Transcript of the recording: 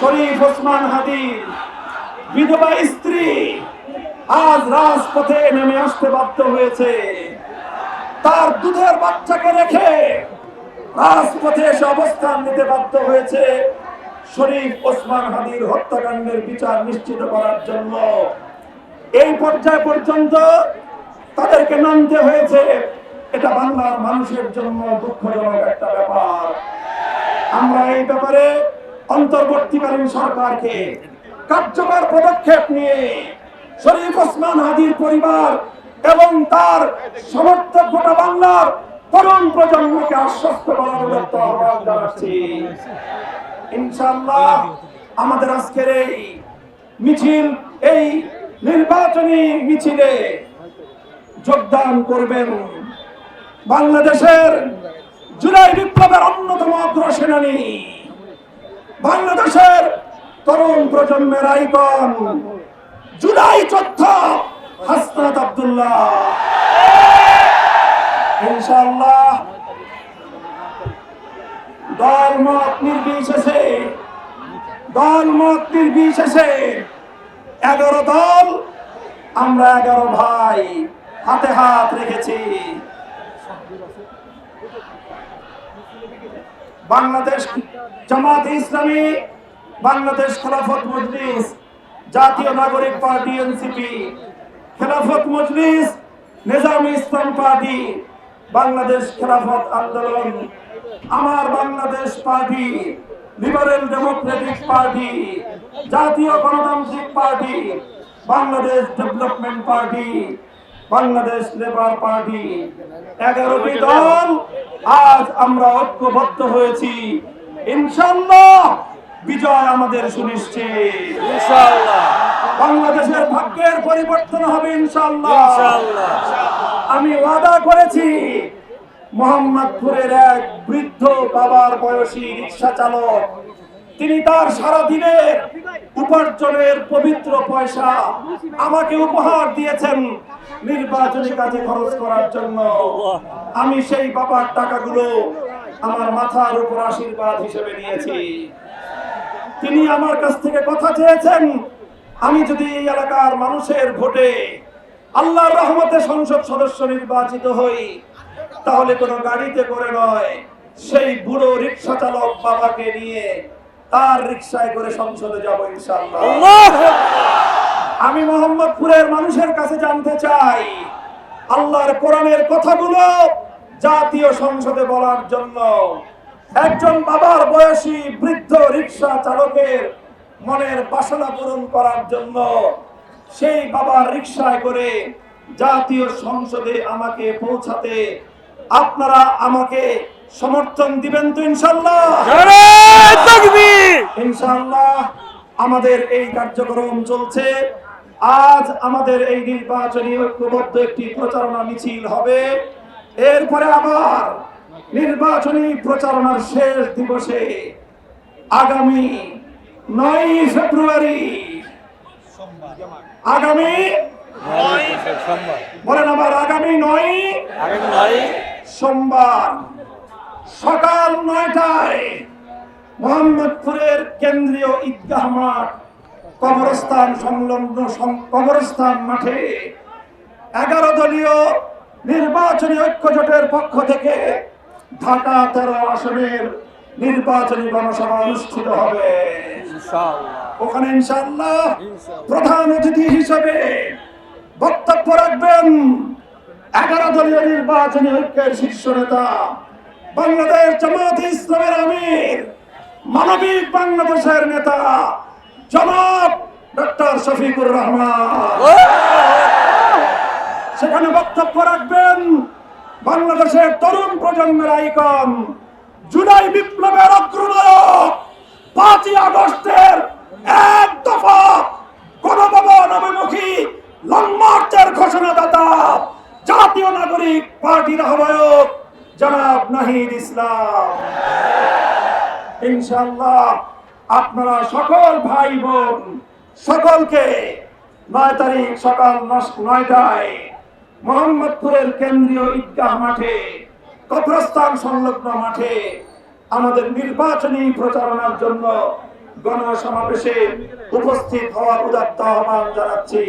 শরীফ ওসমান হাদি, বিধবা স্ত্রী, আজ রাজপথে নেমে আসতে বাধ্য হয়েছে। তার দুধের বাচ্চাকে রেখে রাজপথে এসে অবস্থান নিতে বাধ্য হয়েছে শরীফ ওসমান হাদির হত্যাকাণ্ডের বিচার নিশ্চিত করার জন্য। এই পর্যায় পর্যন্ত তাদেরকে নামতে হয়েছে। এটা বাংলার মানুষের জন্য দুঃখজনক একটা ব্যাপার। আমরা এই ব্যাপারে অন্তর্বর্তীকালীন সরকারকে কার্যকর পদক্ষেপ নিয়ে শরীফ ওসমান হাদির পরিবার এবং তার সমর্থক গোটা বাংলার তরুণ প্রজন্মকে আশ্বস্ত করার উদ্যত আহ্বান জানাচ্ছি। ইনশাআল্লাহ আমাদের আজকের এই মিছিল, এই নির্বাচনী মিছিলে যোগদান করবেন বাংলাদেশের জুলাই বিপ্লবের অন্যতম অগ্রসেনানী। বাংলাদেশের তরুণ প্রজন্মের আইকন, জুলাই যোদ্ধা হাসনাত আব্দুল্লাহ। ইনশাআল্লাহ, দল মত নির্বিশেষে, দল মত নির্বিশেষে এগারো দল, আমরা এগারো ভাই হাতে হাত রেখেছি। বাংলাদেশ জামাত ইসলামী, বাংলাদেশ খেলাফত মজলিস, জাতীয় Nagorik Party NCP, Khelafat Majlis, Nizam Islam Party, Bangladesh Khelafat Andolan, Amar Bangladesh Party, Liberal Democratic Party, Jatiya Ganatantrik Party, Bangladesh Development Party, Bangladesh Labour Party. এগারোটি দল, আজ আমরা ঐক্যবদ্ধ হয়েছি। ইনশাল্লাহ বিজয় আমাদের সুনিশ্চিত। ইনশাআল্লাহ। বাংলাদেশের ভাগ্যের পরিবর্তন হবে ইনশাল্লাহ ইনশাআল্লাহ। আমি ওয়াদা করেছি মোহাম্মদপুরের এক বৃদ্ধ বাবার বয়সী রিক্সা চালক তিনি তার সারা দিনের উপার্জনের পবিত্র পয়সা আমাকে উপহার দিয়েছেন নির্বাচনী কাজে খরচ করার জন্য। আমি সেই বাবার টাকাগুলো আমার মাথার উপর আশীর্বাদ হিসেবে নিয়েছি। তিনি আমার কাছ থেকে কথা চেয়েছেন আমি যদি এই এলাকার মানুষের ভোটে আল্লাহর রহমতে সংসদ সদস্য নির্বাচিত হই তাহলে কোনো গাড়িতে করে নয় সেই বুড়ো রিক্সা চালক বাবাকে নিয়ে তার রিক্সায় করে সংসদে যাব ইনশাআল্লাহ। আল্লাহ! আমি মোহাম্মদপুরের মানুষের কাছে জানতে চাই আল্লাহর কোরআনের কথাগুলো জাতীয় সংসদে বলার জন্য একজন বাবার বয়সী বৃদ্ধ রিক্সা চালকের মনের বাসনা পূরণ করার জন্য সেই বাবার রিক্সায় করে জাতীয় সংসদে আমাকে পৌঁছাতে আপনারা আমাকে সমর্থন দিবেন তো ইনশাল্লাহ ইনশাআল্লাহ আমাদের এই কার্যক্রম চলছে। আজ আমাদের এই নির্বাচনী ঐক্যবদ্ধ একটি প্রচারণা মিছিল হবে। এরপরে আবার নির্বাচনী প্রচারণার শেষ দিবসে আগামী নয় ফেব্রুয়ারি আগামী বলেন আবার আগামী নয় নয় সোমবার সকাল নয়টায় মোহাম্মদপুরের কেন্দ্রীয় ঈদগাহ মাঠ কবরস্থান সংলগ্ন কবরস্থান মাঠে এগারো দলীয় নির্বাচনী ঐক্য ঐক্যজোটের পক্ষ থেকে ঢাকা তেরো আসনের নির্বাচনী গণসভা অনুষ্ঠিত হবে। ওখানে ইনশাল্লাহ প্রধান অতিথি হিসেবে বক্তব্য রাখবেন এগারো দলীয় নির্বাচনী ঐক্যের শীর্ষ নেতা বাংলাদেশ জামাত ইসলামের আমির মানবিক বাংলাদেশের নেতা জনাব ডক্টর শফিকুর রহমান। সেখানে বক্তব্য রাখবেন বাংলাদেশের তরুণ প্রজন্মের আইকন, জুলাই বিপ্লবের অগ্রনায়ক, পাঁচই আগস্টের এক দফা গণভবন অভিমুখী লং মার্চের ঘোষণাদাতা, জাতীয় নাগরিক পার্টির আহ্বায়ক জনাব নাহিদ ইসলাম। ইনশাল্লাহ আপনারা সকল ভাই বোন সকলকে নয় তারিখ সকাল নয়টায় মোহাম্মদপুরের কেন্দ্রীয় ঈদগাহ মাঠে, কবরস্থান সংলগ্ন মাঠে আমাদের নির্বাচনী প্রচারণার জন্য গণসমাবেশে উপস্থিত হওয়ার উদাত্ত আহ্বান জানাচ্ছি।